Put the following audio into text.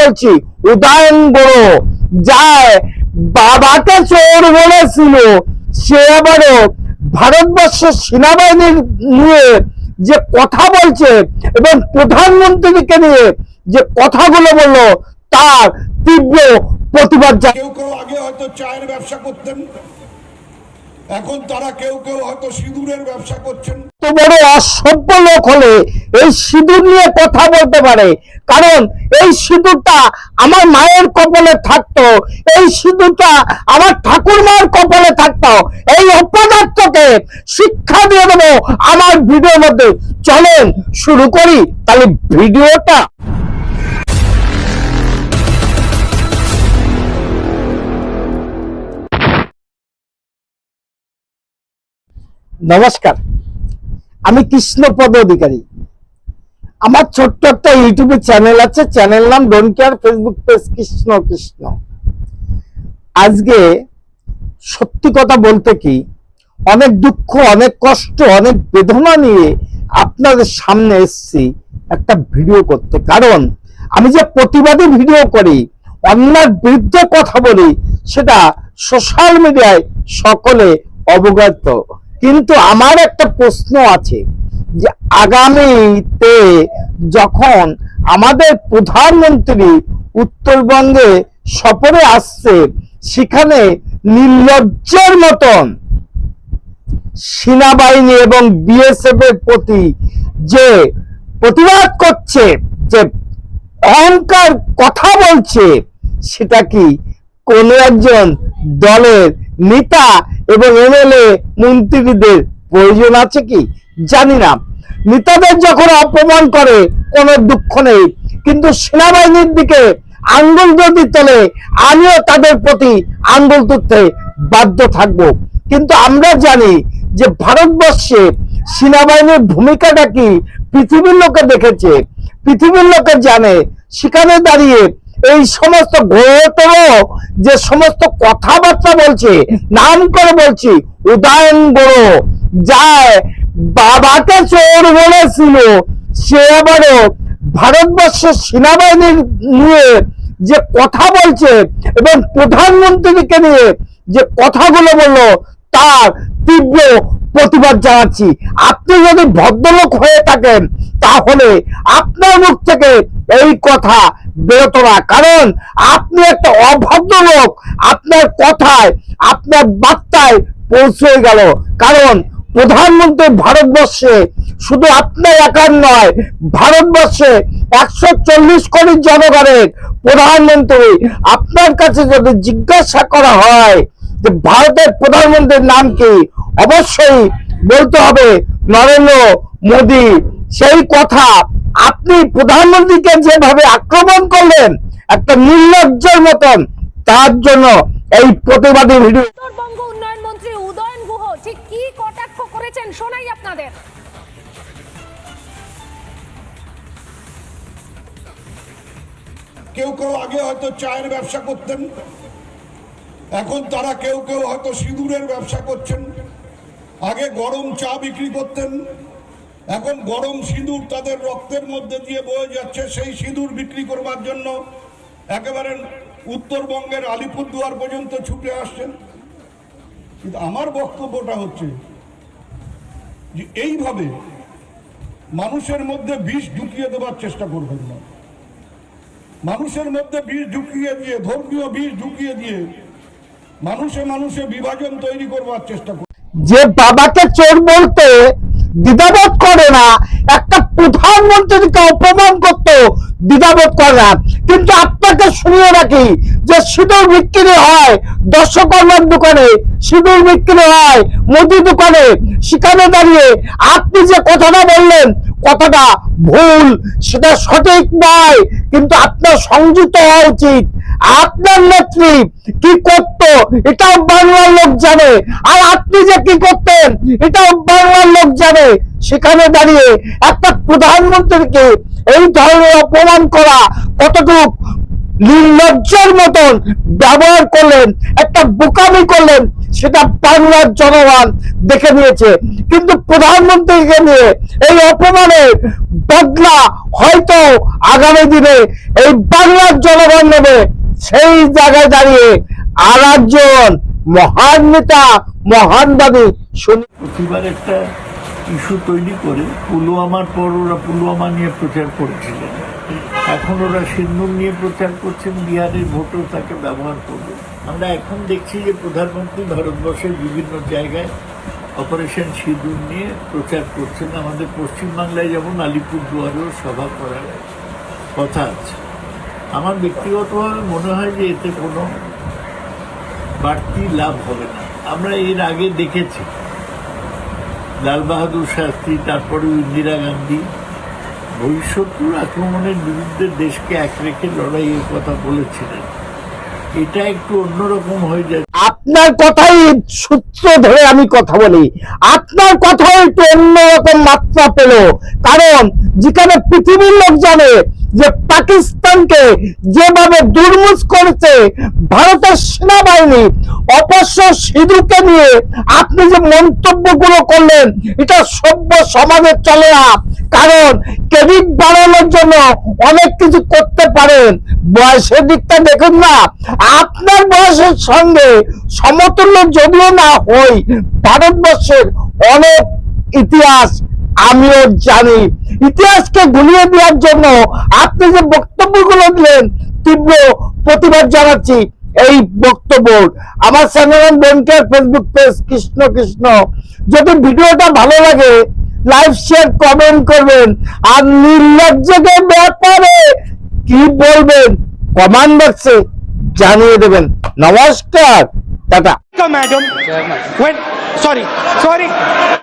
বলছি উদয়ন বড়, যায় বাবাকে চোর বলেছিল সে আবারও ভারতবর্ষের সেনাবাহিনীর নিয়ে যে কথা বলছে এবং প্রধানমন্ত্রীকে নিয়ে যে কথাগুলো বলল, তার তীব্র প্রতিবাদ। কেউ কেউ আগে হয়তো চায়ের ব্যবসা করতেন এখন তারা কেউ কেউ হয়তো সিঁদুরের ব্যবসা করছেন। এত বড় অসভ্য লোক হলে এই সিঁদুর নিয়ে কথা বলতে পারে। কারণ এই সিঁদুরটা আমার মায়ের কপালে থাকতো। এই সিঁদুরটা আমার ঠাকুর মায়ের কপালে থাকতো। এই অপদার্থকে শিক্ষা দিয়ে দেবো আমার ভিডিওর মধ্যে। চলেন শুরু করি তাহলে ভিডিওটা। নমস্কার। আমি কৃষ্ণপদ অধিকারী। আমার ছোট্ট একটা ইউটিউবে চ্যানেল আছে, চ্যানেল নাম don't care Facebook page Krishna Krishna. আজকে সত্যি কথা বলতে কি, অনেক দুঃখ, অনেক কষ্ট, অনেক বেদনা নিয়ে আপনাদের সামনে এসেছি একটা ভিডিও করতে। কারণ আমি যে প্রতিবাদী ভিডিও করি, অন্যার বিরুদ্ধে কথা বলি, সেটা সোশ্যাল মিডিয়ায় সকলে অবগত। কিন্তু আমার একটা প্রশ্ন আছে যে আগামীতে যখন আমাদের প্রধানমন্ত্রী উত্তরবঙ্গে সফরে আসছে, সেখানে নির্লজ্জের মতন সেনাবাহিনী এবং বিএসএফ এর প্রতি যে প্রতিবাদ করছে, যে অহংকার কথা বলছে, সেটা কি কোন একজন দলের নেতা এবং এমএলএ মন্ত্রীদের প্রয়োজন আছে কি? জানি না। নেতাদের যখন অপমান করে, কোনো দুঃখ নেই। কিন্তু সেনাবাহিনীর দিকে আঙ্গুল যদি তোলে, আমিও তাদের প্রতি আঙ্গুল তুলতে বাধ্য থাকব। কিন্তু আমরা জানি যে ভারতবর্ষে সেনাবাহিনীর ভূমিকাটা কি? পৃথিবীর লোকে দেখেছে। পৃথিবীর লোকে জানে। সেখানে দাঁড়িয়ে এই সমস্ত ঘোরতর যে সমস্ত কথাবার্তা বলছে, নাম করে বলছি, উদয়ন বড় যায় বাবাকে চোর বলেছিল। সে আবারও ভারতবর্ষের সেনাবাহিনীর নিয়ে যে কথা বলছে এবং প্রধানমন্ত্রীকে নিয়ে যে কথাগুলো বলল, তার তীব্র প্রতিবাদ জানাচ্ছি। আপনি যদি ভদ্রলোক হয়ে থাকেন, তাহলে আপনার মুখ থেকে এই কথা বেরোতো না। কারণ আপনি একটা অভদ্র লোক, আপনার কথায়, আপনার বার্তায় পৌঁছে গেল। কারণ প্রধানমন্ত্রী ভারতবর্ষে শুধু আপনার একার নয়, ভারতবর্ষে একশো চল্লিশ কোটি জনগণের প্রধানমন্ত্রী, আপনার কাছে যদি জিজ্ঞাসা করা হয় যে ভারতের প্রধানমন্ত্রীর নাম কি, অবশ্যই বলতে হবে, নরেন্দ্র মোদী। সেই কথা আপনি প্রধানমন্ত্রীকে যেভাবে আক্রমণ করলেন একটা নির্লজ্জের মতন তার জন্য এই প্রতিবাদী ভিডিও উত্তরবঙ্গ উন্নয়ন মন্ত্রী উদয়ন গুহ ঠিক কি কটাক্ষ করেছেন শোনাই আপনাদের। কেউ কেউ আগে হয়তো চায়ের ব্যবসা করতেন এখন তারা কেউ কেউ হয়তো সিঁদুরের ব্যবসা করছেন আগে গরম চা বিক্রি করতেন এখন গরম সিঁদুর তাদের রক্তের মধ্যে দিয়ে বয়ে যাচ্ছে, সেই সিঁদুর বিক্রি করবার জন্য একেবারে উত্তরবঙ্গের আলিপুরদুয়ার পর্যন্ত ছুটে আসছেন। কিন্তু আমার বক্তব্যটা হচ্ছে যে এইভাবে মানুষের মধ্যে বিষ ঢুকিয়ে দেওয়ার চেষ্টা করবেন না। মানুষের মধ্যে বিষ ঢুকিয়ে দিয়ে, ধর্মীয় বিষ ঢুকিয়ে দিয়ে মানুষে মানুষে বিভাজন তৈরি করবার চেষ্টা করবে যে বাবাকে চোর বলতে দ্বিধাবোধ করে না। একটা প্রধানমন্ত্রীকে অপমান করতো, দ্বিধাবোধ করে না। কিন্তু আপনাকে শুনিয়ে রাখি যে সিঁদুর বিক্রি হয় দর্শকর্মার দোকানে, সিঁদুর বিক্রি হয় মুদি দোকানে। সেখানে দাঁড়িয়ে আপনি যে কথাটা বললেন, কথাটা ভুল, সেটা সঠিক নয়, কিন্তু আপনার সংযুক্ত হওয়া উচিত। আপনার নেত্রী কি করত? এটাও বাংলার লোক জানে। আর আপনি যে কি করতেন এটাও বাংলার লোক জানে। সেখানে দাঁড়িয়ে একটা প্রধানমন্ত্রীকে এই ধরনের অপমান করা কতটুক নির্লজ্জের মতন ব্যবহার করলেন, একটা বোকামি করলেন, সেটা বাংলার জনগণ দেখে নিয়েছে। কিন্তু প্রধানমন্ত্রীকে নিয়ে এই অপমানের বদলা হয়তো আগামী দিনে এই বাংলার জনগণ নেবে। সেই জায়গায় দাঁড়িয়ে আর একজন মহান নেতা মহানবাদী শুনি প্রতিবার একটা ইস্যু তৈরি করে পুলওয়ামার পর ওরা পুলওয়ামা নিয়ে প্রচার করেছিলেন। এখন ওরা সিন্ধুর নিয়ে প্রচার করছেন, বিহারের ভোটও তাকে ব্যবহার করবে। আমরা এখন দেখছি যে প্রধানমন্ত্রী ভারতবর্ষের বিভিন্ন জায়গায় অপারেশন সিঁদুর নিয়ে প্রচার করছেন। আমাদের পশ্চিমবাংলায় যেমন আলিপুরদুয়ারেও সভা করার কথা আছে। আমার ব্যক্তিগতভাবে মনে হয় যে এতে কোনো বাড়তি লাভ হবে না। আমরা এর আগে দেখেছি। লাল বাহাদুর শাস্ত্রী, তারপরে ইন্দিরা গান্ধী ভবিষ্যৎপুর আক্রমণের বিরুদ্ধে দেশকে এক রেখে লড়াইয়ের কথা বলেছিলেন। এটা একটু অন্যরকম হয়ে যায়। আপনার কথাই সূত্র ধরে আমি কথা বলি। আপনার কথাই একটু অন্যরকম মাত্রা পেল। কারণ যেখানে পৃথিবীর লোক জানে যে পাকিস্তানকে যেভাবে দুর্মুজ করেছে ভারতের সেনাবাহিনী অবশ্য সিধুকে নিয়ে আপনি যে মন্তব্যগুলো করলেন, এটা সভ্য সমাজে চলে না। কারণ ক্রেডিট বাড়ানোর জন্য অনেক কিছু করতে পারেন। বয়সের দিকটা দেখুন না। আপনার বয়সের সঙ্গে সমতুল্য যদিও না হই, ভারতবর্ষের অনেক ইতিহাস আমিও জানি। ইতিহাসকে গুলিয়ে দেওয়ার জন্য আপনি যে বক্তব্যগুলো দিলেন তীব্র প্রতিবাদ জানাচ্ছি এই বক্তব্য আমার চ্যানেল বোনকে ফেসবুক পেজ কৃষ্ণ কৃষ্ণ। যদি ভিডিওটা ভালো লাগে লাইভ শেয়ার কমেন্ট করবেন। আর নির্লজ্জকের ব্যাপারে কি বলবেন কমেন্ট বক্সে জানিয়ে দেবেন। নমস্কার টাটা। Madam. Sorry sorry.